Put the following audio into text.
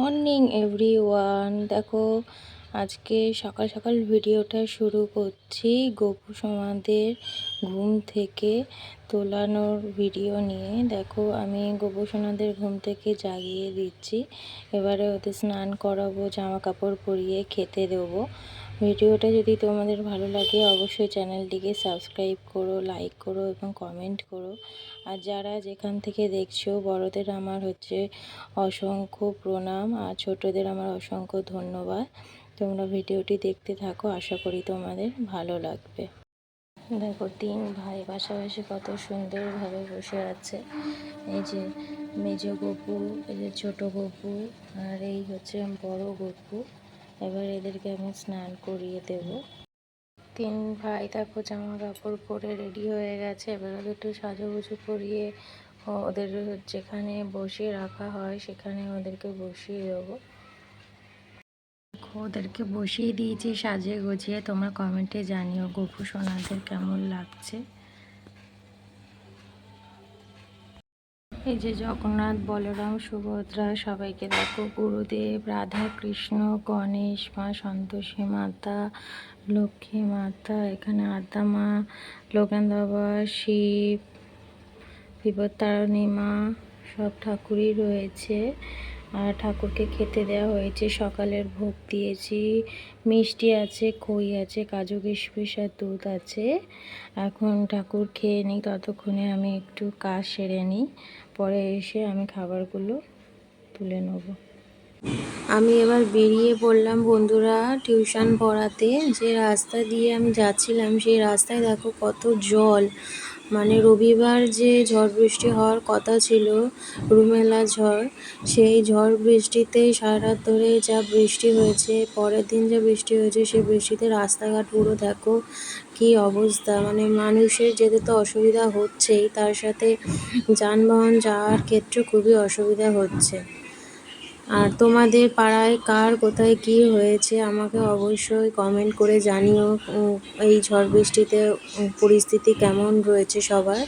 Morning everyone দেখো, আজকে সকাল সকাল ভিডিওটা শুরু করছি গোপু সমাদের ঘুম থেকে তোলানোর ভিডিও নিয়ে। দেখো, আমি গোপু সোনাদের ঘুম থেকে জাগিয়ে দিচ্ছি। এবারে ওদের স্নান করাবো জামা কাপড় পরিয়ে খেতে দেবো। ভিডিওটা যদি তোমাদের ভালো লাগে, অবশ্যই চ্যানেলটিকে সাবস্ক্রাইব করো লাইক করো এবং কমেন্ট করো। আর যারা যেখান থেকে দেখছ, বড়দের আমার হচ্ছে অসংখ্য প্রণাম আর ছোটদের আমার অসংখ্য ধন্যবাদ। তোমরা ভিডিওটি দেখতে থাকো, আশা করি তোমাদের ভালো লাগবে। দেখো, তিন ভাই পাশাপাশি কত সুন্দরভাবে বসে আছে। এই যে মেজ গপু, এই যে ছোট গপু, আর এই হচ্ছে বড় গপু। এবার এদেরকে আমি স্নান করিয়ে দেব। তিন ভাই দেখো জামা কাপড় পরে রেডি হয়ে গেছে। এবার ওদের একটু সাজুগুজু করিয়ে ওদের যেখানে বসিয়ে রাখা হয় সেখানে ওদেরকে বসিয়ে দেবো। ওদেরকে বসিয়ে দিয়েছি সাজিয়ে গুছিয়ে। তোমরা কমেন্টে জানিও। গপু সোনাদের কেমন লাগছে? এই যে জগন্নাথ, বলরাম, সুভদ্রা সবাইকে দেখো। গুরুদেব, রাধা কৃষ্ণ, গণেশ, মা সন্তোষী মাতা, লক্ষ্মী মাতা, এখানে আদ্যা মা, লোকেন বাবা, শিব, বিপত্তারণী মা, সব ঠাকুরই রয়েছে। ঠাকুরকে খেতে দেওয়া হয়েছে। সকালের ভোগ দিয়েছি। মিষ্টি আছে, খই আছে, কাজু কিশমিশ আর দুধ আছে। এখন ঠাকুর খেয়ে নিই, ততক্ষণে আমি একটু কাজ সেরে নিই। পরে এসে আমি খাবারগুলো তুলে নেব। আমি এবার বেরিয়ে পড়লাম বন্ধুরা টিউশন পড়াতে। যে রাস্তা দিয়ে আমি যাচ্ছিলাম, সেই রাস্তায় দেখো কত জল। মানে রবিবার যে ঝড় বৃষ্টি হওয়ার কথা ছিল, রুমেলা ঝড়, সেই ঝড় বৃষ্টিতে সারা রাত ধরে যা বৃষ্টি হয়েছে, পরের দিন যা বৃষ্টি হয়েছে, সেই বৃষ্টিতে রাস্তাঘাট পুরো দেখো কি অবস্থা। মানে মানুষের যেতে তো অসুবিধা হচ্ছেই, তার সাথে যানবাহন যাওয়ার ক্ষেত্রে খুবই অসুবিধা হচ্ছে। আর তোমাদের পাড়ায় কার, কোথায় কি হয়েছে আমাকে অবশ্যই কমেন্ট করে জানিও এই ঝড় বৃষ্টিতে পরিস্থিতি কেমন রয়েছে সবার।